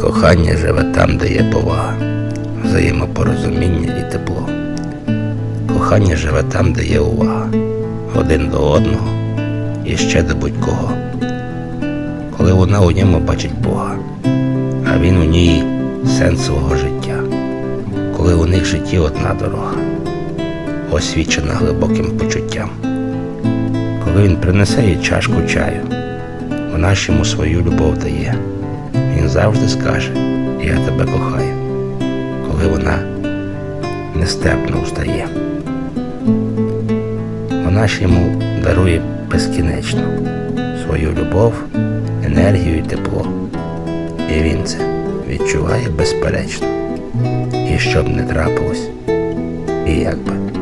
Кохання живе там, де є повага, взаємопорозуміння і тепло. Кохання живе там, де є увага, один до одного і ще до будь-кого. Коли вона у ньому бачить Бога, а він у ній сенс свого життя, коли у них в житті одна дорога, освічена глибоким почуттям. Коли він принесе їй чашку чаю, вона ж йому свою любов дає. Завжди скаже Я тебе кохаю, коли вона нестерпно устає. Вона ж йому дарує безкінечно свою любов, енергію і тепло. І він це відчуває безперечно. І що б не трапилось, і як би.